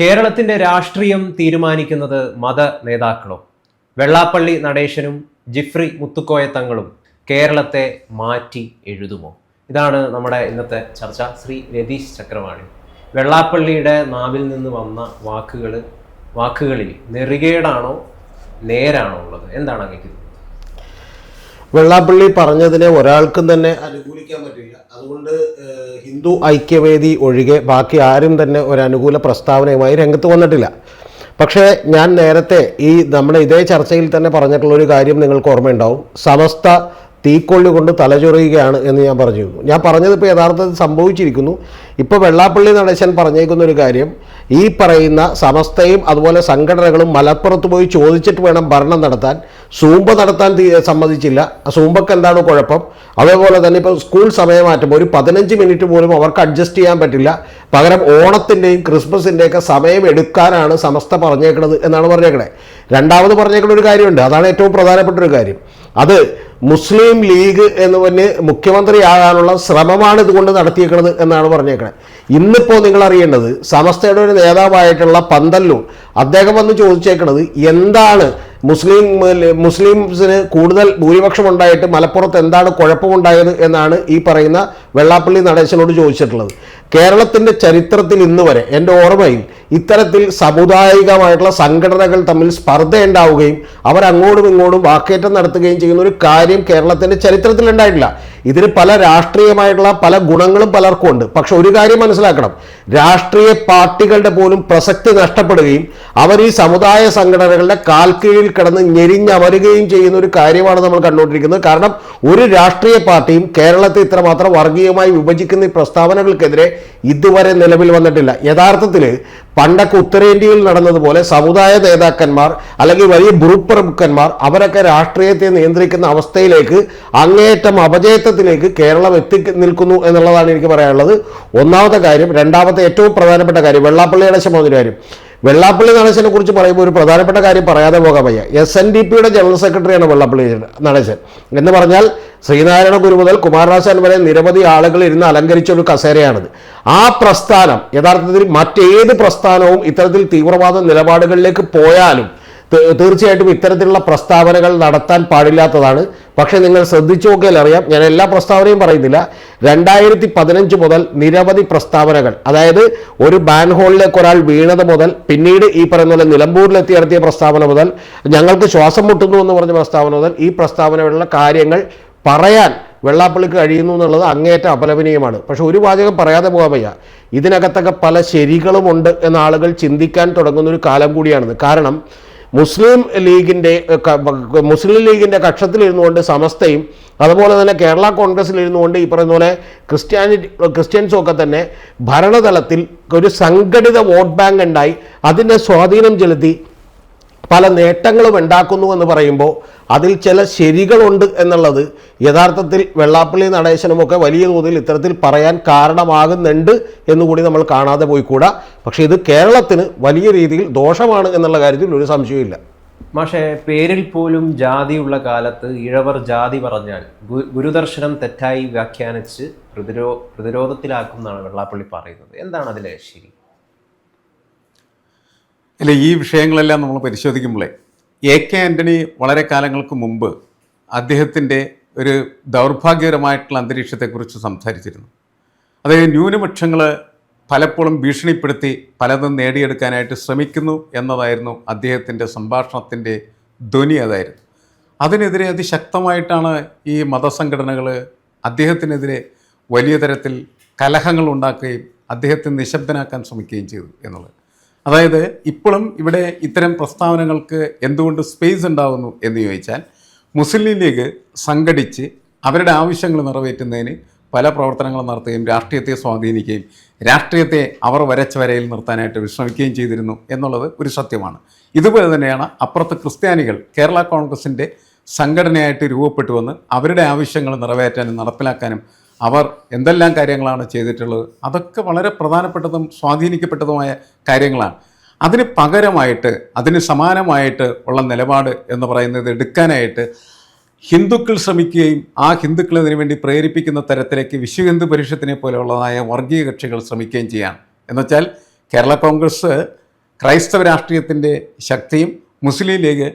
കേരളത്തിന്റെ രാഷ്ട്രീയം തീരുമാനിക്കുന്നത് മത നേതാക്കളോ വെള്ളാപ്പള്ളി നടേശനും ജിഫ്രി മുത്തുക്കോയ തങ്ങളും കേരളത്തെ മാറ്റി എഴുതുമോ? ഇതാണ് നമ്മുടെ ഇന്നത്തെ ചർച്ച. ശ്രീ രതീഷ് ചക്രവാണി. വെള്ളാപ്പള്ളിയുടെ നാവിൽ നിന്ന് വന്ന വാക്കുകൾ വാക്കുകളിൽ നെറികേടാണോ നേരാണോ ഉള്ളത്? എന്താണ് അങ്ങേക്ക്? വെള്ളാപ്പള്ളി പറഞ്ഞതിനെ ഒരാൾക്കും തന്നെ അനുകൂലിക്കാൻ പറ്റില്ല. അതുകൊണ്ട് ഹിന്ദു ഐക്യവേദി ഒഴികെ ബാക്കി ആരും തന്നെ ഒരു അനുകൂല പ്രസ്താവനയുമായി രംഗത്ത് വന്നിട്ടില്ല. പക്ഷേ ഞാൻ നേരത്തെ ഈ നമ്മുടെ ഇതേ ചർച്ചയിൽ തന്നെ പറഞ്ഞിട്ടുള്ള ഒരു കാര്യം നിങ്ങൾക്ക് ഓർമ്മയുണ്ടാവും. സമസ്ത തീക്കൊള്ളി കൊണ്ട് തലചൊറിയുകയാണ് എന്ന് ഞാൻ പറഞ്ഞിരുന്നു. ഞാൻ പറഞ്ഞത് ഇപ്പോൾ യഥാർത്ഥത്തിൽ സംഭവിച്ചിരിക്കുന്നു. ഇപ്പോൾ വെള്ളാപ്പള്ളി നടേശൻ പറഞ്ഞേക്കുന്ന ഒരു കാര്യം ഈ പറയുന്ന സമസ്തയും അതുപോലെ സംഘടനകളും മലപ്പുറത്ത് പോയി ചോദിച്ചിട്ട് വേണം ഭരണം നടത്താൻ. സൂമ്പ നടത്താൻ സമ്മതിച്ചില്ല. സൂമ്പക്ക് എന്താണ് കുഴപ്പം? അതേപോലെ തന്നെ ഇപ്പോൾ സ്കൂൾ സമയമാറ്റം ഒരു പതിനഞ്ച് മിനിറ്റ് പോലും അവർക്ക് അഡ്ജസ്റ്റ് ചെയ്യാൻ പറ്റില്ല. പകരം ഓണത്തിന്റെയും ക്രിസ്മസിന്റെയൊക്കെ സമയം എടുക്കാനാണ് സമസ്ത പറഞ്ഞേക്കുന്നത് എന്നാണ് പറഞ്ഞേക്കണേ. രണ്ടാമത് പറഞ്ഞേക്കുന്ന ഒരു കാര്യമുണ്ട്. അതാണ് ഏറ്റവും പ്രധാനപ്പെട്ട ഒരു കാര്യം. അത് മുസ്ലിം ലീഗ് എന്ന് പറഞ്ഞ് മുഖ്യമന്ത്രിയാകാനുള്ള ശ്രമമാണ് ഇതുകൊണ്ട് നടത്തിയേക്കുന്നത് എന്നാണ് പറഞ്ഞേക്കണത് ഇന്നിപ്പോൾ നിങ്ങൾ അറിയേണ്ടത് സമസ്തയുടെ ഒരു നേതാവായിട്ടുള്ള പന്തല്ലൂർ അദ്ദേഹം വന്ന് ചോദിച്ചേക്കുന്നത് എന്താണ് മുസ്ലിം മുസ്ലിംസിന് കൂടുതൽ ഭൂരിപക്ഷം ഉണ്ടായിട്ട് മലപ്പുറത്ത് എന്താണ് കുഴപ്പമുണ്ടായത് എന്നാണ് ഈ പറയുന്ന വെള്ളാപ്പള്ളി നടേശനോട് ചോദിച്ചിട്ടുള്ളത്. കേരളത്തിന്റെ ചരിത്രത്തിൽ ഇന്ന് വരെ എന്റെ ഓർമ്മയിൽ ഇത്തരത്തിൽ സമുദായികമായിട്ടുള്ള സംഘടനകൾ തമ്മിൽ സ്പർദ്ധ ഉണ്ടാവുകയും അവരങ്ങോട്ടും ഇങ്ങോട്ടും വാക്കേറ്റം നടത്തുകയും ചെയ്യുന്ന ഒരു കാര്യം കേരളത്തിന്റെ ചരിത്രത്തിൽ ഉണ്ടായിട്ടില്ല. ഇതിന് പല രാഷ്ട്രീയമായിട്ടുള്ള പല ഗുണങ്ങളും പലർക്കും ഉണ്ട്. പക്ഷെ ഒരു കാര്യം മനസ്സിലാക്കണം. രാഷ്ട്രീയ പാർട്ടികളുടെ പോലും പ്രസക്തി നഷ്ടപ്പെടുകയും അവർ ഈ സമുദായ സംഘടനകളുടെ കാൽക്കീഴിൽ കിടന്ന് ഞെരിഞ്ഞമരുകയും ചെയ്യുന്ന ഒരു കാര്യമാണ് നമ്മൾ കണ്ടുകൊണ്ടിരിക്കുന്നത്. കാരണം ഒരു രാഷ്ട്രീയ പാർട്ടിയും കേരളത്തെ ഇത്രമാത്രം വർഗീയമായി വിഭജിക്കുന്ന ഈ പ്രസ്താവനകൾക്കെതിരെ ഇതുവരെ നിലവിൽ വന്നിട്ടില്ല. യഥാർത്ഥത്തിൽ പണ്ടൊക്കെ ഉത്തരേന്ത്യയിൽ നടന്നതുപോലെ സമുദായ നേതാക്കന്മാർ അല്ലെങ്കിൽ വലിയ ഭൂപ്രമുഖന്മാർ അവരൊക്കെ രാഷ്ട്രീയത്തെ നിയന്ത്രിക്കുന്ന അവസ്ഥയിലേക്ക് അങ്ങേയറ്റം അപജയത്വത്തിലേക്ക് കേരളം എത്തി നിൽക്കുന്നു എന്നുള്ളതാണ് എനിക്ക് പറയാനുള്ളത്. ഒന്നാമത്തെ കാര്യം രണ്ടാമത്തെ ഏറ്റവും പ്രധാനപ്പെട്ട കാര്യം വെള്ളാപ്പള്ളി അടച്ച പോകുന്നൊരു കാര്യം. വെള്ളാപ്പള്ളി നടേശനെ കുറിച്ച് പറയുമ്പോൾ ഒരു പ്രധാനപ്പെട്ട കാര്യം പറയാതെ പോകാൻ വയ്യ. എസ് എൻ ഡി പിയുടെ ജനറൽ സെക്രട്ടറിയാണ് വെള്ളാപ്പള്ളി നടേശൻ എന്ന് പറഞ്ഞാൽ ശ്രീനാരായണ ഗുരു മുതൽ കുമാരനാശാൻ വരെ നിരവധി ആളുകൾ ഇരുന്ന് അലങ്കരിച്ച ഒരു കസേരയാണിത്. ആ പ്രസ്ഥാനം യഥാർത്ഥത്തിൽ മറ്റേത് പ്രസ്ഥാനവും ഇത്തരത്തിൽ തീവ്രവാദ നിലപാടുകളിലേക്ക് പോയാലും തീർച്ചയായിട്ടും ഇത്തരത്തിലുള്ള പ്രസ്താവനകൾ നടത്താൻ പാടില്ലാത്തതാണ്. പക്ഷേ നിങ്ങൾ ശ്രദ്ധിച്ചു നോക്കിയാൽ അറിയാം ഞാൻ എല്ലാ പ്രസ്താവനയും പറയുന്നില്ല. രണ്ടായിരത്തി പതിനഞ്ച് മുതൽ നിരവധി പ്രസ്താവനകൾ അതായത് ഒരു ബാൻ ഹോളിലേക്ക് ഒരാൾ വീണത് മുതൽ പിന്നീട് ഈ പറയുന്ന പോലെ നിലമ്പൂരിലെത്തി നടത്തിയ പ്രസ്താവന മുതൽ ഞങ്ങൾക്ക് ശ്വാസം മുട്ടുന്നു എന്ന് പറഞ്ഞ പ്രസ്താവന മുതൽ ഈ പ്രസ്താവനയുള്ള കാര്യങ്ങൾ പറയാൻ വെള്ളാപ്പള്ളിക്ക് കഴിയുന്നു എന്നുള്ളത് അങ്ങേയറ്റം അപലപനീയമാണ്. പക്ഷെ ഒരു വാചകം പറയാതെ പോകാൻ വയ്യ. ഇതിനകത്തൊക്കെ പല ശരികളുമുണ്ട് എന്ന ആളുകൾ ചിന്തിക്കാൻ തുടങ്ങുന്ന ഒരു കാലം കൂടിയാണിത്. കാരണം മുസ്ലിം ലീഗിന്റെ മുസ്ലിം ലീഗിന്റെ കക്ഷത്തിലിരുന്നുകൊണ്ട് സമസ്തയും അതുപോലെ തന്നെ കേരള കോൺഗ്രസിലിരുന്നുകൊണ്ട് ഈ പറയുന്ന പോലെ ക്രിസ്ത്യാനിറ്റി ക്രിസ്ത്യൻസും ഒക്കെ തന്നെ ഭരണതലത്തിൽ ഒരു സംഘടിത വോട്ട് ബാങ്ക് ഉണ്ടായി. അതിന്റെ സ്വാധീനം ചെലുത്തി പല നേട്ടങ്ങളും ഉണ്ടാക്കുന്നു എന്ന് പറയുമ്പോൾ അതിൽ ചില ശരികളുണ്ട് എന്നുള്ളത് യഥാർത്ഥത്തിൽ വെള്ളാപ്പള്ളി നടേശനുമൊക്കെ വലിയ തോതിൽ ഇത്തരത്തിൽ പറയാൻ കാരണമാകുന്നുണ്ട് എന്നുകൂടി നമ്മൾ കാണാതെ പോയിക്കൂടാ. പക്ഷേ ഇത് കേരളത്തിന് വലിയ രീതിയിൽ ദോഷമാണ് എന്നുള്ള കാര്യത്തിൽ ഒരു സംശയമില്ല മാഷെ പേരിൽ പോലും ജാതിയുള്ള കാലത്ത് ഇഴവർ ജാതി പറഞ്ഞാൽ ഗുരുദർശനം തെറ്റായി വ്യാഖ്യാനിച്ച് പ്രതിരോ പ്രതിരോധത്തിലാക്കും എന്നാണ് വെള്ളാപ്പള്ളി പറയുന്നത്. എന്താണ് അതിലെ ശരി? അല്ല ഈ വിഷയങ്ങളെല്ലാം നമ്മൾ പരിശോധിക്കുമ്പോഴേ എ കെ ആന്റണി വളരെ കാലങ്ങൾക്ക് മുമ്പ് അദ്ദേഹത്തിന്റെ ഒരു ദൗർഭാഗ്യകരമായിട്ടുള്ള അന്തരീക്ഷത്തെക്കുറിച്ച് സംസാരിച്ചിരുന്നു. അതായത് ന്യൂനപക്ഷങ്ങൾ പലപ്പോഴും ഭീഷണിപ്പെടുത്തി പലതും നേടിയെടുക്കാനായിട്ട് ശ്രമിക്കുന്നു എന്നതായിരുന്നു അദ്ദേഹത്തിന്റെ സംഭാഷണത്തിന്റെ ധ്വനി അതായിരുന്നു. അതിനെതിരെ അതിശക്തമായിട്ടാണ് ഈ മതസംഘടനകൾ അദ്ദേഹത്തിനെതിരെ വലിയ തരത്തിൽ കലഹങ്ങൾ ഉണ്ടാക്കുകയും അദ്ദേഹത്തെ നിശബ്ദനാക്കാൻ ശ്രമിക്കുകയും ചെയ്തു എന്നുള്ളത്. അതായത് ഇപ്പോഴും ഇവിടെ ഇത്തരം പ്രസ്താവനകൾക്ക് എന്തുകൊണ്ട് സ്പേസ് ഉണ്ടാകുന്നു എന്ന് ചോദിച്ചാൽ മുസ്ലിം ലീഗ് സംഘടിച്ച് അവരുടെ ആവശ്യങ്ങൾ നിറവേറ്റുന്നതിന് പല പ്രവർത്തനങ്ങളും നടത്തുകയും രാഷ്ട്രീയത്തെ സ്വാധീനിക്കുകയും രാഷ്ട്രീയത്തെ അവർ വരച്ച വരയിൽ നിർത്താനായിട്ട് വിശ്രമിക്കുകയും ചെയ്തിരുന്നു എന്നുള്ളത് ഒരു സത്യമാണ്. ഇതുപോലെ തന്നെയാണ് അപ്പുറത്ത് ക്രിസ്ത്യാനികൾ കേരള കോൺഗ്രസിന്റെ സംഘടനയായിട്ട് രൂപപ്പെട്ടു വന്ന് അവരുടെ ആവശ്യങ്ങൾ നിറവേറ്റാനും നടപ്പിലാക്കാനും അവർ എന്തെല്ലാം കാര്യങ്ങളാണ് ചെയ്തിട്ടുള്ളത്? അതൊക്കെ വളരെ പ്രധാനപ്പെട്ടതും സ്വാധീനിക്കപ്പെട്ടതുമായ കാര്യങ്ങളാണ്. അതിന് പകരമായിട്ട് അതിന് സമാനമായിട്ട് ഉള്ള നിലപാട് എന്ന് പറയുന്നത് എടുക്കാനായിട്ട് ഹിന്ദുക്കൾ ശ്രമിക്കുകയും ആ ഹിന്ദുക്കൾ വേണ്ടി പ്രേരിപ്പിക്കുന്ന തരത്തിലേക്ക് വിശ്വ ഹിന്ദു പരിഷത്തിനെ പോലെയുള്ളതായ വർഗീയ കക്ഷികൾ ശ്രമിക്കുകയും ചെയ്യാം എന്നുവെച്ചാൽ കേരള കോൺഗ്രസ് ക്രൈസ്തവ രാഷ്ട്രീയത്തിന്റെ ശക്തിയും മുസ്ലിം ലീഗ്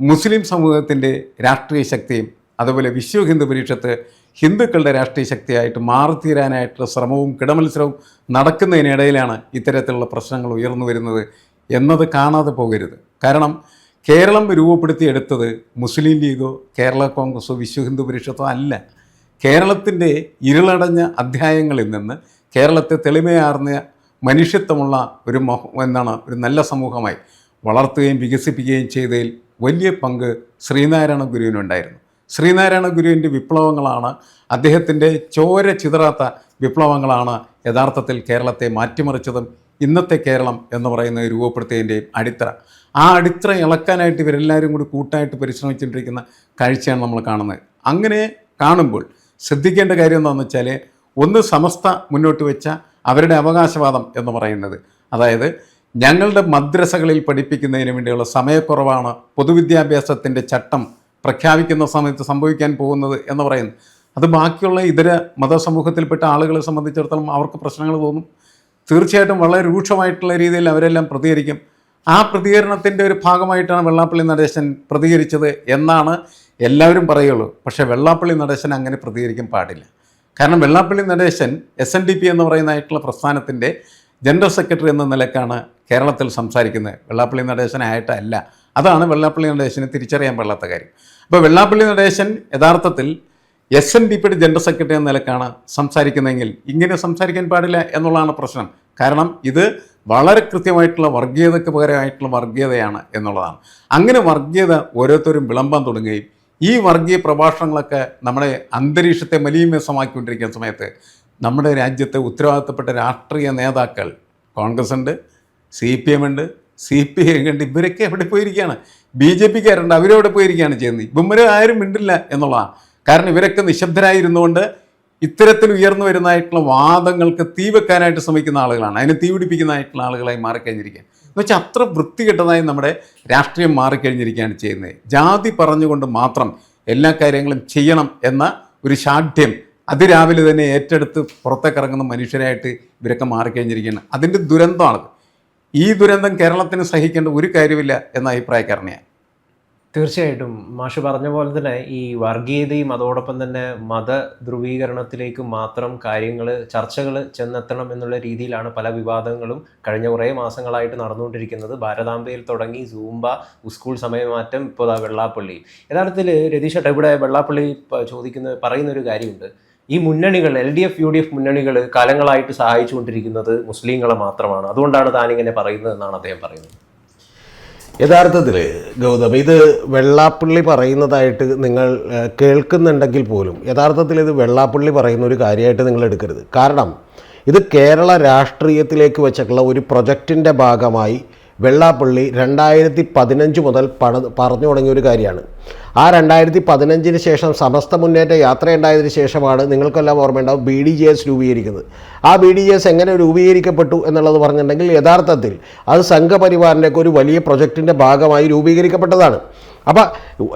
മുസ്ലിം സമൂഹത്തിന്റെ രാഷ്ട്രീയ ശക്തിയും അതുപോലെ വിശ്വ ഹിന്ദു പരിഷത്ത് ഹിന്ദുക്കളുടെ രാഷ്ട്രീയ ശക്തിയായിട്ട് മാറിത്തീരാനായിട്ടുള്ള ശ്രമവും കിടമത്സരവും നടക്കുന്നതിനിടയിലാണ് ഇത്തരത്തിലുള്ള പ്രശ്നങ്ങൾ ഉയർന്നു വരുന്നത് എന്നത് കാണാതെ പോകരുത്. കാരണം കേരളം രൂപപ്പെടുത്തിയെടുത്തത് മുസ്ലിം ലീഗോ കേരള കോൺഗ്രസോ വിശ്വ ഹിന്ദു പരിഷത്തോ അല്ല. കേരളത്തിന്റെ ഇരുളടഞ്ഞ അധ്യായങ്ങളിൽ നിന്ന് കേരളത്തെ തെളിമയാർന്ന മനുഷ്യത്വമുള്ള ഒരു എന്താണ് ഒരു നല്ല സമൂഹമായി വളർത്തുകയും വികസിപ്പിക്കുകയും ചെയ്തതിൽ വലിയ പങ്ക് ശ്രീനാരായണ ഗുരുവിനുണ്ടായിരുന്നു. ശ്രീനാരായണ ഗുരുവിന്റെ വിപ്ലവങ്ങളാണ് അദ്ദേഹത്തിന്റെ ചോര ചിതറാത്ത വിപ്ലവങ്ങളാണ് യഥാർത്ഥത്തിൽ കേരളത്തെ മാറ്റിമറിച്ചതും ഇന്നത്തെ കേരളം എന്ന് പറയുന്ന രൂപപ്പെടുത്തിയതിന്റെയും അടിത്തറ. ആ അടിത്തറ ഇളക്കാനായിട്ട് ഇവരെല്ലാവരും കൂടി കൂട്ടായിട്ട് പരിശ്രമിച്ചുകൊണ്ടിരിക്കുന്ന കാഴ്ചയാണ് നമ്മൾ കാണുന്നത്. അങ്ങനെ കാണുമ്പോൾ ശ്രദ്ധിക്കേണ്ട കാര്യം എന്താണെന്ന് വെച്ചാൽ ഒന്ന് സമസ്ത മുന്നോട്ട് വെച്ച അവരുടെ അവകാശവാദം എന്ന് പറയുന്നത്. അതായത് ഞങ്ങളുടെ മദ്രസകളിൽ പഠിപ്പിക്കുന്നതിന് വേണ്ടിയുള്ള സമയക്കുറവാണ് പൊതുവിദ്യാഭ്യാസത്തിന്റെ ചട്ടം പ്രഖ്യാപിക്കുന്ന സമയത്ത് സംഭവിക്കാൻ പോകുന്നത് എന്ന് പറയുന്നു. അത് ബാക്കിയുള്ള ഇതര മതസമൂഹത്തിൽപ്പെട്ട ആളുകളെ സംബന്ധിച്ചിടത്തോളം അവർക്ക് പ്രശ്നങ്ങൾ തോന്നും. തീർച്ചയായിട്ടും വളരെ രൂക്ഷമായിട്ടുള്ള രീതിയിൽ അവരെല്ലാം പ്രതികരിക്കും. ആ പ്രതികരണത്തിന്റെ ഒരു ഭാഗമായിട്ടാണ് വെള്ളാപ്പള്ളി നടേശൻ പ്രതികരിച്ചത് എന്നാണ് എല്ലാവരും പറയുള്ളൂ. പക്ഷേ വെള്ളാപ്പള്ളി നടേശൻ അങ്ങനെ പ്രതികരിക്കാൻ പാടില്ല. കാരണം Vellappally Natesan S N D P എന്ന് പറയുന്നതായിട്ടുള്ള പ്രസ്ഥാനത്തിന്റെ ജനറൽ സെക്രട്ടറി എന്ന നിലക്കാണ് കേരളത്തിൽ സംസാരിക്കുന്നത്. വെള്ളാപ്പള്ളി നടേശനായിട്ടല്ല. അതാണ് വെള്ളാപ്പള്ളി നടേശന് തിരിച്ചറിയാൻ പാടില്ലാത്ത കാര്യം. അപ്പോൾ വെള്ളാപ്പള്ളി നടേശൻ യഥാർത്ഥത്തിൽ എസ് എൻ ഡി പിയുടെ ജനറൽ സെക്രട്ടറി എന്ന നിലക്കാണ് സംസാരിക്കുന്നതെങ്കിൽ ഇങ്ങനെ സംസാരിക്കാൻ പാടില്ല എന്നുള്ളതാണ് പ്രശ്നം. കാരണം ഇത് വളരെ കൃത്യമായിട്ടുള്ള വർഗീയതയ്ക്ക് പകരമായിട്ടുള്ള വർഗീയതയാണ് എന്നുള്ളതാണ്. അങ്ങനെ വർഗീയത ഓരോരുത്തരും വിളമ്പാൻ തുടങ്ങുകയും ഈ വർഗീയ പ്രഭാഷണങ്ങളൊക്കെ നമ്മുടെ അന്തരീക്ഷത്തെ മലീമസമാക്കിക്കൊണ്ടിരിക്കുന്ന സമയത്ത് നമ്മുടെ രാജ്യത്തെ ഉത്തരവാദിത്തപ്പെട്ട രാഷ്ട്രീയ നേതാക്കൾ കോൺഗ്രസ് ഉണ്ട് സി പി എം ഉണ്ട് സി പി ഐ കണ്ട് ഇവരൊക്കെ എവിടെ പോയിരിക്കുകയാണ്? ബി ജെ പിക്കാരുണ്ട് അവരവിടെ പോയിരിക്കുകയാണ് ചെയ്യുന്നത്? ഇവന്മാരെ ആരും മിണ്ടില്ല എന്നുള്ളതാണ്. കാരണം ഇവരൊക്കെ നിശബ്ദരായിരുന്നുകൊണ്ട് ഇത്തരത്തിൽ ഉയർന്നു വരുന്നതായിട്ടുള്ള വാദങ്ങൾക്ക് തീ വെക്കാനായിട്ട് ശ്രമിക്കുന്ന ആളുകളാണ്. അതിനെ തീ പിടിപ്പിക്കുന്നതായിട്ടുള്ള ആളുകളായി മാറിക്കഴിഞ്ഞിരിക്കുക എന്ന് വെച്ചാൽ അത്ര വൃത്തികെട്ടതായി നമ്മുടെ രാഷ്ട്രീയം മാറിക്കഴിഞ്ഞിരിക്കുകയാണ് ചെയ്യുന്നത്. ജാതി പറഞ്ഞുകൊണ്ട് മാത്രം എല്ലാ കാര്യങ്ങളും ചെയ്യണം എന്ന ഒരു ഷാഠ്യം അതിരാവിലെ തന്നെ ഏറ്റെടുത്ത് പുറത്തേക്കിറങ്ങുന്ന മനുഷ്യരായിട്ട് ഇവരൊക്കെ മാറിക്കഴിഞ്ഞിരിക്കുകയാണ്. അതിന്റെ ദുരന്തമാണത്. ഈ ദുരന്തം കേരളത്തിന് സഹിക്കേണ്ട ഒരു കാര്യമില്ല എന്ന അഭിപ്രായക്കാരനെയാണ്. തീർച്ചയായിട്ടും. മാഷ് പറഞ്ഞ പോലെ തന്നെ ഈ വർഗീയതയും അതോടൊപ്പം തന്നെ മത ധ്രുവീകരണത്തിലേക്ക് മാത്രം കാര്യങ്ങൾ ചർച്ചകൾ ചെന്നെത്തണം എന്നുള്ള രീതിയിലാണ് പല വിവാദങ്ങളും കഴിഞ്ഞ കുറേ മാസങ്ങളായിട്ട് നടന്നുകൊണ്ടിരിക്കുന്നത്. ഭാരതാംബയിൽ തുടങ്ങി സൂംബ സ്കൂൾ സമയമാറ്റം ഇപ്പോൾ വെള്ളാപ്പള്ളി. യഥാർത്ഥത്തിൽ രതീഷ് ഇവിടെ വെള്ളാപ്പള്ളി ചോദിക്കുന്ന പറയുന്നൊരു കാര്യമുണ്ട്. ഈ മുന്നണികൾ L D F U D F മുന്നണികൾ കാലങ്ങളായിട്ട് സഹായിച്ചുകൊണ്ടിരിക്കുന്നത് മുസ്ലിങ്ങളെ മാത്രമാണ്. അതുകൊണ്ടാണ് താനിങ്ങനെ പറയുന്നത് എന്നാണ് അദ്ദേഹം പറയുന്നത്. യഥാർത്ഥത്തിൽ ഗൗതം ഇത് വെള്ളാപ്പള്ളി പറയുന്നതായിട്ട് നിങ്ങൾ കേൾക്കുന്നുണ്ടെങ്കിൽ പോലും യഥാർത്ഥത്തിൽ ഇത് വെള്ളാപ്പള്ളി പറയുന്ന ഒരു കാര്യമായിട്ട് നിങ്ങൾ എടുക്കരുത്. കാരണം ഇത് കേരള രാഷ്ട്രീയത്തിലേക്ക് വെച്ചിട്ടുള്ള ഒരു പ്രൊജക്റ്റിന്റെ ഭാഗമായി വെള്ളാപ്പള്ളി രണ്ടായിരത്തി പതിനഞ്ച് മുതൽ പറഞ്ഞു തുടങ്ങിയ ഒരു കാര്യമാണ്. ആ രണ്ടായിരത്തി പതിനഞ്ചിന് ശേഷം സമസ്ത മുന്നേറ്റ യാത്രയുണ്ടായതിനു ശേഷമാണ് നിങ്ങൾക്കെല്ലാം ഓർമ്മയുണ്ടാവും ബി ഡി ജെ എസ് രൂപീകരിക്കുന്നത്. ആ ബി ഡി ജെ എസ് എങ്ങനെ രൂപീകരിക്കപ്പെട്ടു എന്നുള്ളത് പറഞ്ഞിട്ടുണ്ടെങ്കിൽ യഥാർത്ഥത്തിൽ അത് സംഘപരിവാറിന്റെയൊക്കെ ഒരു വലിയ പ്രൊജക്റ്റിന്റെ ഭാഗമായി രൂപീകരിക്കപ്പെട്ടതാണ്. അപ്പോൾ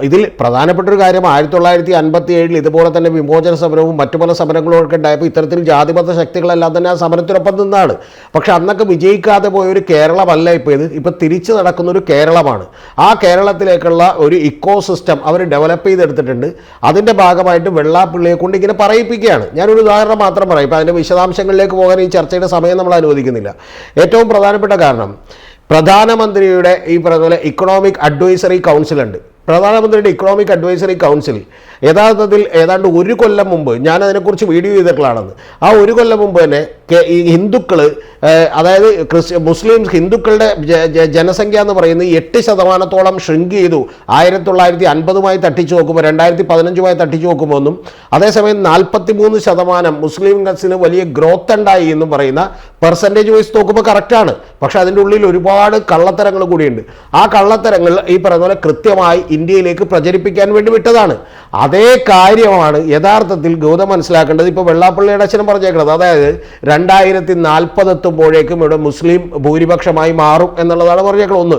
ഇതിൽ പ്രധാനപ്പെട്ട ഒരു കാര്യം ആയിരത്തി തൊള്ളായിരത്തി അൻപത്തി ഏഴിൽ ഇതുപോലെ തന്നെ വിമോചന സമരവും മറ്റു പല സമരങ്ങളും ഒക്കെ ഉണ്ടായപ്പോൾ ഇത്തരത്തിൽ ജാതിമത ശക്തികളെല്ലാം തന്നെ ആ സമരത്തിനൊപ്പം നിന്നാണ്. പക്ഷെ അന്നൊക്കെ വിജയിക്കാതെ പോയ ഒരു കേരളമല്ല ഇപ്പോൾ ഇത്. ഇപ്പോൾ തിരിച്ചു നടക്കുന്ന ഒരു കേരളമാണ്. ആ കേരളത്തിലേക്കുള്ള ഒരു ഇക്കോ സിസ്റ്റം അവർ ഡെവലപ്പ് ചെയ്തെടുത്തിട്ടുണ്ട്. അതിന്റെ ഭാഗമായിട്ട് വെള്ളാപ്പിള്ളിയെ കൊണ്ട് ഇങ്ങനെ പറയിപ്പിക്കുകയാണ്. ഞാനൊരു ഉദാഹരണം മാത്രം പറയും. ഇപ്പോൾ അതിന്റെ വിശദാംശങ്ങളിലേക്ക് പോകാൻ ഈ ചർച്ചയുടെ സമയം നമ്മൾ അനുവദിക്കുന്നില്ല. ഏറ്റവും പ്രധാനപ്പെട്ട കാരണം പ്രധാനമന്ത്രിയുടെ ഈ പറഞ്ഞ ഇക്കണോമിക് അഡ്വൈസറി കൗൺസിൽ ഉണ്ട്. പ്രധാനമന്ത്രിയുടെ ഇക്കണോമിക് അഡ്വൈസറി കൗൺസിൽ യഥാർത്ഥത്തിൽ ഏതാണ്ട് ഒരു കൊല്ലം മുമ്പ് ഞാൻ അതിനെക്കുറിച്ച് വീഡിയോ ചെയ്തിട്ടുള്ളതാണെന്ന്. ആ ഒരു കൊല്ലം മുമ്പ് തന്നെ ഹിന്ദുക്കൾ അതായത് ക്രിസ്ത്യ മുസ്ലിം ഹിന്ദുക്കളുടെ ജനസംഖ്യ എന്ന് പറയുന്നത് എട്ട് ശതമാനത്തോളം ഷ്രിങ്ക് ചെയ്തു ആയിരത്തി തൊള്ളായിരത്തി അൻപതുമായി തട്ടിച്ചു നോക്കുമ്പോൾ രണ്ടായിരത്തി പതിനഞ്ചുമായി തട്ടിച്ചു നോക്കുമ്പോൾ ഒന്നും അതേസമയം നാൽപ്പത്തി മൂന്ന് ശതമാനം മുസ്ലിംസിന് വലിയ ഗ്രോത്ത് ഉണ്ടായി എന്ന് പറയുന്ന പെർസെന്റേജ് വൈസ് നോക്കുമ്പോൾ കറക്റ്റാണ്. പക്ഷേ അതിന്റെ ഉള്ളിൽ ഒരുപാട് കള്ളത്തരങ്ങൾ കൂടിയുണ്ട്. ആ കള്ളത്തരങ്ങൾ ഈ പറയുന്ന പോലെ കൃത്യമായി ഇന്ത്യയിലേക്ക് പ്രചരിപ്പിക്കാൻ വേണ്ടി വിട്ടതാണ്. അതേ കാര്യമാണ് യഥാർത്ഥത്തിൽ ഗൗതം മനസ്സിലാക്കേണ്ടത്. ഇപ്പോൾ വെള്ളാപ്പള്ളിയുടെ അച്ഛനും പറഞ്ഞേക്കുന്നത് അതായത് രണ്ടായിരത്തി നാൽപ്പതെത്തുമ്പോഴേക്കും ഇവിടെ മുസ്ലിം ഭൂരിപക്ഷമായി മാറും എന്നുള്ളതാണ് പറഞ്ഞേക്കുന്നത് ഒന്ന്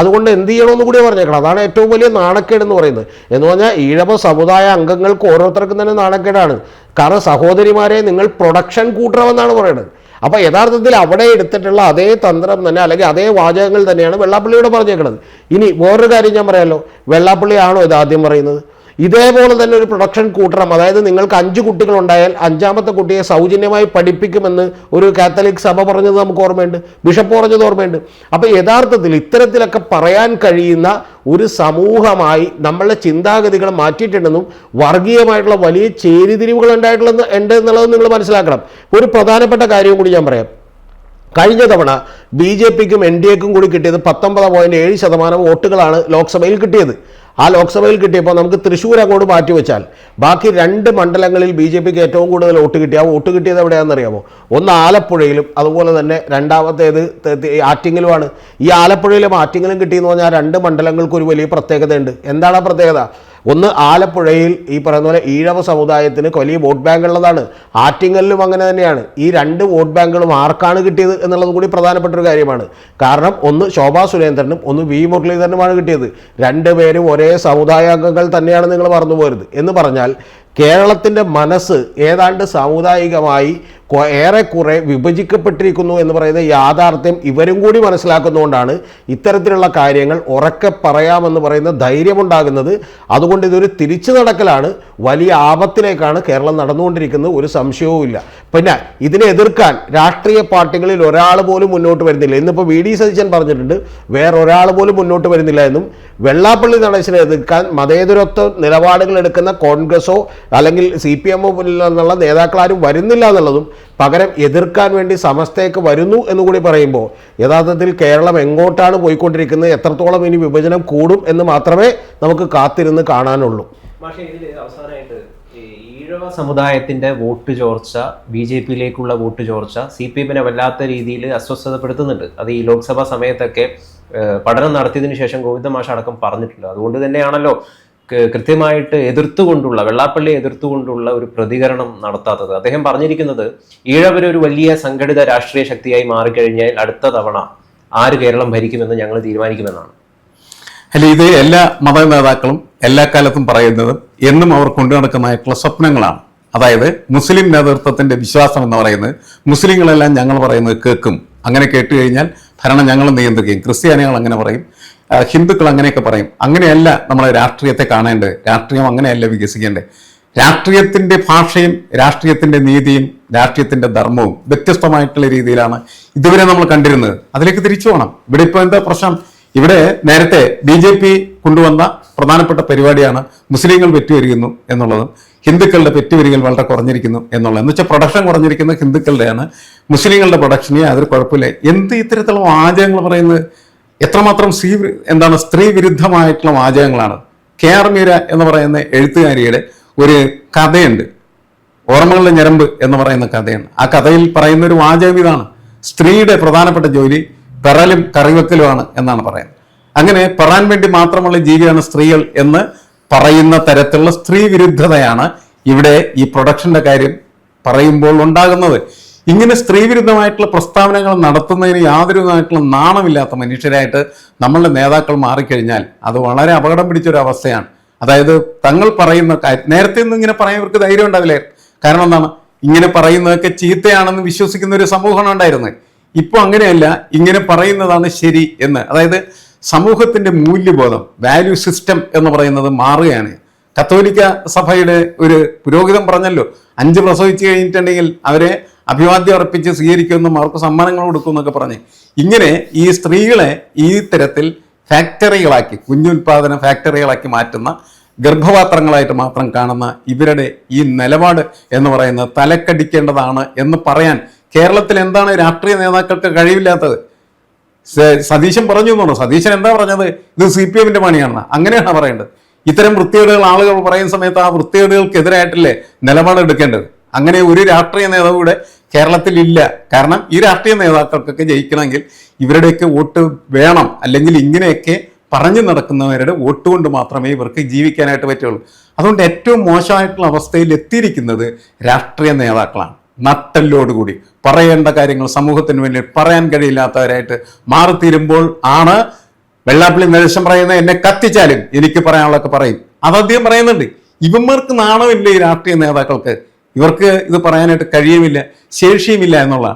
അതുകൊണ്ട് എന്ത് ചെയ്യണമെന്ന് കൂടി പറഞ്ഞേക്കണം. അതാണ് ഏറ്റവും വലിയ നാണക്കേട് എന്ന് പറയുന്നത്. എന്ന് പറഞ്ഞാൽ ഈഴവ സമുദായ അംഗങ്ങൾക്ക് ഓരോരുത്തർക്കും തന്നെ നാണക്കേടാണ്. കാരണം സഹോദരിമാരെ നിങ്ങൾ പ്രൊഡക്ഷൻ കൂട്ടണമെന്നാണ് പറയുന്നത്. അപ്പോൾ യഥാർത്ഥത്തിൽ അവിടെ എടുത്തിട്ടുള്ള അതേ തന്ത്രം തന്നെ അല്ലെങ്കിൽ അതേ വാചകങ്ങൾ തന്നെയാണ് വെള്ളാപ്പള്ളിയോട് പറഞ്ഞേക്കുന്നത് ഇനി വേറൊരു കാര്യം ഞാൻ പറയാമല്ലോ വെള്ളാപ്പള്ളിയാണോ ഇത് ആദ്യം പറയുന്നത്? ഇതേപോലെ തന്നെ ഒരു പ്രൊഡക്ഷൻ കൂട്ടണം. അതായത് നിങ്ങൾക്ക് അഞ്ച് കുട്ടികൾ ഉണ്ടായാൽ അഞ്ചാമത്തെ കുട്ടിയെ സൗജന്യമായി പഠിപ്പിക്കുമെന്ന് ഒരു കാത്തലിക് സഭ പറഞ്ഞത് നമുക്ക് ഓർമ്മയുണ്ട്. ബിഷപ്പ് പറഞ്ഞത് ഓർമ്മയുണ്ട്. അപ്പോൾ യഥാർത്ഥത്തിൽ ഇത്തരത്തിലൊക്കെ പറയാൻ കഴിയുന്ന ഒരു സമൂഹമായി നമ്മളുടെ ചിന്താഗതികൾ മാറ്റിയിട്ടുണ്ടെന്നും വർഗീയമായിട്ടുള്ള വലിയ ചേരിതിരിവുകൾ ഉണ്ടായിട്ടുള്ള ഉണ്ട് എന്നുള്ളത് നിങ്ങൾ മനസ്സിലാക്കണം. ഒരു പ്രധാനപ്പെട്ട കാര്യവും കൂടി ഞാൻ പറയാം. കഴിഞ്ഞ തവണ ബി ജെ പിക്കും എൻ ഡി എക്കും കൂടി കിട്ടിയത് പത്തൊമ്പത് പോയിന്റ് ഏഴ് ശതമാനം വോട്ടുകളാണ് ലോക്സഭയിൽ കിട്ടിയത്. ആ ലോക്സഭയിൽ കിട്ടിയപ്പോൾ നമുക്ക് തൃശ്ശൂർ അങ്ങോട്ട് മാറ്റിവെച്ചാൽ ബാക്കി രണ്ട് മണ്ഡലങ്ങളിൽ ബി ജെ പിക്ക് ഏറ്റവും കൂടുതൽ വോട്ട് കിട്ടി. ആ വോട്ട് കിട്ടിയത് എവിടെയാണെന്നറിയാമോ? ഒന്ന് ആലപ്പുഴയിലും അതുപോലെ തന്നെ രണ്ടാമത്തേത് ആറ്റിങ്ങലുമാണ്. ഈ ആലപ്പുഴയിലും ആറ്റിങ്ങലും കിട്ടിയെന്ന് പറഞ്ഞാൽ രണ്ട് മണ്ഡലങ്ങൾക്കൊരു വലിയ പ്രത്യേകതയുണ്ട്. എന്താണ് ആ പ്രത്യേകത? ഒന്ന് ആലപ്പുഴയിൽ ഈ പറയുന്ന പോലെ ഈഴവ സമുദായത്തിന് വലിയ വോട്ട് ബാങ്ക് ഉള്ളതാണ്. ആറ്റിങ്ങലിലും അങ്ങനെ തന്നെയാണ്. ഈ രണ്ട് വോട്ട് ബാങ്കുകളും ആർക്കാണ് കിട്ടിയത് എന്നുള്ളത് കൂടി പ്രധാനപ്പെട്ട ഒരു കാര്യമാണ്. കാരണം ഒന്ന് ശോഭാ സുരേന്ദ്രനും ഒന്ന് വി മുരളീധരനുമാണ് കിട്ടിയത്. രണ്ടുപേരും ഒരേ സമുദായ അംഗങ്ങൾ തന്നെയാണ് നിങ്ങൾ പറഞ്ഞു പോരുത് എന്ന് പറഞ്ഞാൽ കേരളത്തിന്റെ മനസ്സ് ഏതാണ്ട് സാമുദായികമായി ഏറെക്കുറെ വിഭജിക്കപ്പെട്ടിരിക്കുന്നു എന്ന് പറയുന്ന യാഥാർത്ഥ്യം ഇവരും കൂടി മനസ്സിലാക്കുന്നതുകൊണ്ടാണ് ഇത്തരത്തിലുള്ള കാര്യങ്ങൾ ഉറക്കെ പറയാമെന്ന് പറയുന്ന ധൈര്യമുണ്ടാകുന്നത്. അതുകൊണ്ട് ഇതൊരു തിരിച്ചു നടക്കലാണ്. വലിയ ആപത്തിലേക്കാണ് കേരളം നടന്നുകൊണ്ടിരിക്കുന്നത്. ഒരു സംശയവുമില്ല പിന്നെ ഇതിനെ എതിർക്കാൻ രാഷ്ട്രീയ പാർട്ടികളിൽ ഒരാൾ പോലും മുന്നോട്ട് വരുന്നില്ല. ഇന്നിപ്പോൾ വി ഡി സതീശൻ പറഞ്ഞിട്ടുണ്ട് വേറൊരാൾ പോലും മുന്നോട്ട് വരുന്നില്ല എന്നും. വെള്ളാപ്പള്ളി നടേശനെ എതിർക്കാൻ മതേതരത്വ നിലപാടുകൾ എടുക്കുന്ന കോൺഗ്രസോ അല്ലെങ്കിൽ സി പി എമ്മോ പോലുള്ള നേതാക്കളാരും വരുന്നില്ല എന്നുള്ളതും പകരം എതിർക്കാൻ വേണ്ടി സമസ്തയ്ക്ക് വരുന്നു എന്ന് കൂടി പറയുമ്പോൾ യഥാർത്ഥത്തിൽ കേരളം എങ്ങോട്ടാണ് പോയിക്കൊണ്ടിരിക്കുന്നത്? എത്രത്തോളം ഇനി വിഭജനം കൂടും എന്ന് മാത്രമേ നമുക്ക് കാത്തിരുന്ന് കാണാനുള്ളൂ. പക്ഷേ ഇതിൽ അവസാനമായിട്ട് ഈഴവ സമുദായത്തിന്റെ വോട്ട് ചോർച്ച ബി ജെ പിയിലേക്കുള്ള വോട്ട് ചോർച്ച സി പി എമ്മിനെ വല്ലാത്ത രീതിയിൽ അസ്വസ്ഥതപ്പെടുത്തുന്നുണ്ട്. അത് ഈ ലോക്സഭാ സമയത്തൊക്കെ പഠനം നടത്തിയതിനു ശേഷം ഗോവിന്ദ മാഷ അടക്കം പറഞ്ഞിട്ടുണ്ട്. അതുകൊണ്ട് തന്നെയാണല്ലോ കൃത്യമായിട്ട് എതിർത്തുകൊണ്ടുള്ള വെള്ളാപ്പള്ളിയെ എതിർത്തുകൊണ്ടുള്ള ഒരു പ്രതികരണം നടത്താത്തത്. അദ്ദേഹം പറഞ്ഞിരിക്കുന്നത് ഈഴവർ ഒരു വലിയ സംഘടിത രാഷ്ട്രീയ ശക്തിയായി മാറിക്കഴിഞ്ഞാൽ അടുത്ത തവണ ആര് കേരളം ഭരിക്കുമെന്ന് ഞങ്ങൾ തീരുമാനിക്കുമെന്നാണ്. അല്ല ഇത് എല്ലാ മത നേതാക്കളും എല്ലാ കാലത്തും പറയുന്നതും എന്നും അവർ കൊണ്ടു നടക്കുന്നതായിട്ടുള്ള സ്വപ്നങ്ങളാണ്. അതായത് മുസ്ലിം നേതൃത്വത്തിന്റെ വിശ്വാസം എന്ന് പറയുന്നത് മുസ്ലിങ്ങളെല്ലാം ഞങ്ങൾ പറയുന്നത് കേൾക്കും. അങ്ങനെ കേട്ട് കഴിഞ്ഞാൽ ഭരണം ഞങ്ങൾ നിയന്ത്രിക്കും. ക്രിസ്ത്യാനികൾ അങ്ങനെ പറയും. ഹിന്ദുക്കൾ അങ്ങനെയൊക്കെ പറയും. അങ്ങനെയല്ല നമ്മളെ രാഷ്ട്രീയത്തെ കാണേണ്ടത്. രാഷ്ട്രീയം അങ്ങനെയല്ല വികസിക്കേണ്ടത്. രാഷ്ട്രീയത്തിന്റെ ഭാഷയും രാഷ്ട്രീയത്തിന്റെ നീതിയും രാഷ്ട്രീയത്തിന്റെ ധർമ്മവും വ്യത്യസ്തമായിട്ടുള്ള രീതിയിലാണ് ഇതുവരെ നമ്മൾ കണ്ടിരുന്നത്. അതിലേക്ക് തിരിച്ചു പോകണം ഇവിടെ ഇപ്പോൾ എന്താ പ്രശ്നം? ഇവിടെ നേരത്തെ ബി ജെ പി കൊണ്ടുവന്ന പ്രധാനപ്പെട്ട പരിപാടിയാണ് മുസ്ലിങ്ങൾ പെറ്റുവരികുന്നു എന്നുള്ളതും ഹിന്ദുക്കളുടെ പെറ്റുവരികൾ വളരെ കുറഞ്ഞിരിക്കുന്നു എന്നുള്ളത്. എന്നുവെച്ചാൽ പ്രൊഡക്ഷൻ കുറഞ്ഞിരിക്കുന്നത് ഹിന്ദുക്കളുടെയാണ്. മുസ്ലിങ്ങളുടെ പ്രൊഡക്ഷനെ അതൊരു കുഴപ്പമില്ല. എന്ത് ഇത്തരത്തിലുള്ള വാചകങ്ങൾ പറയുന്നത്? എത്രമാത്രം സ്ത്രീ എന്താണ് സ്ത്രീ വിരുദ്ധമായിട്ടുള്ള വാചകങ്ങളാണ്. കെ ആർ മീര എന്ന് പറയുന്ന എഴുത്തുകാരിയുടെ ഒരു കഥയുണ്ട്. ഓർമ്മകളുടെ ഞരമ്പ് എന്ന് പറയുന്ന കഥയാണ്. ആ കഥയിൽ പറയുന്ന ഒരു വാചകം ഇതാണ്. സ്ത്രീയുടെ പ്രധാനപ്പെട്ട ജോലി പെറലും കറിവെക്കലുമാണ് എന്നാണ് പറയുന്നത്. അങ്ങനെ പെറാൻ വേണ്ടി മാത്രമുള്ള ജീവിയാണ് സ്ത്രീകൾ എന്ന് പറയുന്ന തരത്തിലുള്ള സ്ത്രീ വിരുദ്ധതയാണ് ഇവിടെ ഈ പ്രൊഡക്ഷന്റെ കാര്യം പറയുമ്പോൾ ഉണ്ടാകുന്നത്. ഇങ്ങനെ സ്ത്രീവിരുദ്ധമായിട്ടുള്ള പ്രസ്താവനകൾ നടത്തുന്നതിന് യാതൊരുവിധമായിട്ടുള്ള നാണമില്ലാത്ത മനുഷ്യരായിട്ട് നമ്മളുടെ നേതാക്കൾ മാറിക്കഴിഞ്ഞാൽ അത് വളരെ അപകടം പിടിച്ചൊരു അവസ്ഥയാണ് അതായത് തങ്ങൾ പറയുന്ന നേരത്തെ ഒന്നും ഇങ്ങനെ പറയാൻ ഇവർക്ക് ധൈര്യം ഉണ്ടാവില്ലേ? കാരണം എന്താണ്? ഇങ്ങനെ പറയുന്നതൊക്കെ ചീത്തയാണെന്ന് വിശ്വസിക്കുന്ന ഒരു സമൂഹമാണ് ഉണ്ടായിരുന്നത്. ഇപ്പൊ അങ്ങനെയല്ല ഇങ്ങനെ പറയുന്നതാണ് ശരി എന്ന്. അതായത് സമൂഹത്തിന്റെ മൂല്യബോധം വാല്യൂ സിസ്റ്റം എന്ന് പറയുന്നത് മാറുകയാണ്. കത്തോലിക്ക സഭയുടെ ഒരു പുരോഹിതം പറഞ്ഞല്ലോ അഞ്ച് പ്രസവിച്ചു കഴിഞ്ഞിട്ടുണ്ടെങ്കിൽ അവരെ അഭിവാദ്യം അർപ്പിച്ച് സ്വീകരിക്കുമെന്നും അവർക്ക് സമ്മാനങ്ങൾ കൊടുക്കും എന്നൊക്കെ പറഞ്ഞ്. ഇങ്ങനെ ഈ സ്ത്രീകളെ ഈ തരത്തിൽ ഫാക്ടറികളാക്കി കുഞ്ഞുൽപാദന ഫാക്ടറികളാക്കി മാറ്റുന്ന ഗർഭപാത്രങ്ങളായിട്ട് മാത്രം കാണുന്ന ഇവരുടെ ഈ നിലപാട് എന്ന് പറയുന്നത് തലക്കടിക്കേണ്ടതാണ് എന്ന് പറയാൻ കേരളത്തിൽ എന്താണ് രാഷ്ട്രീയ നേതാക്കൾക്ക് കഴിവില്ലാത്തത്? സതീശൻ പറഞ്ഞു എന്നുള്ളൂ സതീശൻ എന്താ പറഞ്ഞത്? ഇത് സി പി എമ്മിന്റെ പണിയാണെന്ന്. അങ്ങനെയാണ് പറയേണ്ടത്. ഇത്തരം വൃത്തികേടുകൾ ആളുകൾ പറയുന്ന സമയത്ത് ആ വൃത്തികേടുകൾക്കെതിരായിട്ടല്ലേ നിലപാട് എടുക്കേണ്ടത്? അങ്ങനെ ഒരു രാഷ്ട്രീയ നേതാവ് ഇവിടെ കേരളത്തിൽ ഇല്ല കാരണം ഈ രാഷ്ട്രീയ നേതാക്കൾക്കൊക്കെ ജയിക്കണമെങ്കിൽ ഇവരുടെയൊക്കെ വോട്ട് വേണം. അല്ലെങ്കിൽ ഇങ്ങനെയൊക്കെ പറഞ്ഞു നടക്കുന്നവരുടെ വോട്ട് കൊണ്ട് മാത്രമേ ഇവർക്ക് ജീവിക്കാനായിട്ട് പറ്റുള്ളൂ. അതുകൊണ്ട് ഏറ്റവും മോശമായിട്ടുള്ള അവസ്ഥയിൽ എത്തിയിരിക്കുന്നത് രാഷ്ട്രീയ നേതാക്കളാണ്. നട്ടല്ലോടുകൂടി. പറയേണ്ട കാര്യങ്ങൾ സമൂഹത്തിന് വേണ്ടി പറയാൻ കഴിയില്ലാത്തവരായിട്ട് മാറിത്തീരുമ്പോൾ ആണ് വെള്ളാപ്പള്ളി നിർദ്ദേശം പറയുന്നത് എന്നെ കത്തിച്ചാലും എനിക്ക് പറയാനുള്ളതൊക്കെ പറയും. അത് അദ്ദേഹം പറയുന്നുണ്ട്. ഇവന്മാർക്ക് നാണമില്ല ഈ രാഷ്ട്രീയ നേതാക്കൾക്ക്. ഇവർക്ക് ഇത് പറയാനായിട്ട് കഴിയുമില്ല ശേഷിയുമില്ല എന്നുള്ള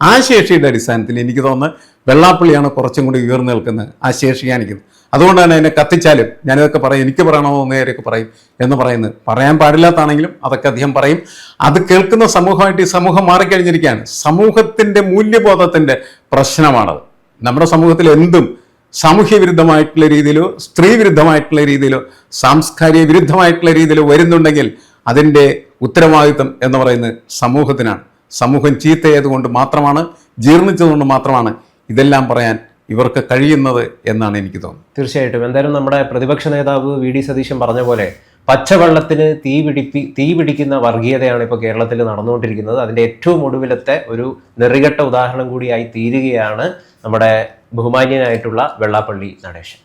ആ ശേഷിയുടെ അടിസ്ഥാനത്തിൽ എനിക്ക് തോന്നുന്നത് വെള്ളാപ്പള്ളിയാണ് കുറച്ചും കൂടി ഉയർന്നു നിൽക്കുന്നത് ആ ശേഷി കാണിക്കുന്നത്. അതുകൊണ്ടാണ് എന്നെ കത്തിച്ചാലും ഞാനിതൊക്കെ പറയും എനിക്ക് പറയണോ നേരെയൊക്കെ പറയും എന്ന് പറയുന്നത് പറയാൻ പാടില്ലാത്താണെങ്കിലും അതൊക്കെ അദ്ദേഹം പറയും. അത് കേൾക്കുന്ന സമൂഹമായിട്ട് ഈ സമൂഹം മാറിക്കഴിഞ്ഞിരിക്കുകയാണ്. സമൂഹത്തിന്റെ മൂല്യബോധത്തിന്റെ പ്രശ്നമാണത്. നമ്മുടെ സമൂഹത്തിൽ എന്തും സാമൂഹ്യ വിരുദ്ധമായിട്ടുള്ള രീതിയിലോ സ്ത്രീ വിരുദ്ധമായിട്ടുള്ള രീതിയിലോ സാംസ്കാരിക വിരുദ്ധമായിട്ടുള്ള രീതിയിലോ വരുന്നുണ്ടെങ്കിൽ അതിന്റെ ഉത്തരവാദിത്വം എന്ന് പറയുന്നത് സമൂഹത്തിനാണ്. സമൂഹം ചീത്തയായതുകൊണ്ട് മാത്രമാണ് ജീർണിച്ചതുകൊണ്ട് മാത്രമാണ് ഇതെല്ലാം പറയാൻ ഇവർക്ക് കഴിയുന്നത് എന്നാണ് എനിക്ക് തോന്നുന്നത്. തീർച്ചയായിട്ടും. എന്തായാലും നമ്മുടെ പ്രതിപക്ഷ നേതാവ് വി ഡി സതീശൻ പറഞ്ഞ പോലെ പച്ചവെള്ളത്തിന് തീ പിടിപ്പി തീ പിടിക്കുന്ന വർഗീയതയാണ് ഇപ്പോൾ കേരളത്തിൽ നടന്നുകൊണ്ടിരിക്കുന്നത്. അതിന്റെ ഏറ്റവും ഒടുവിലത്തെ ഒരു നെറികെട്ട ഉദാഹരണം കൂടിയായി തീരുകയാണ് നമ്മുടെ ബഹുമാന്യനായിട്ടുള്ള വെള്ളാപ്പള്ളി നടേശൻ.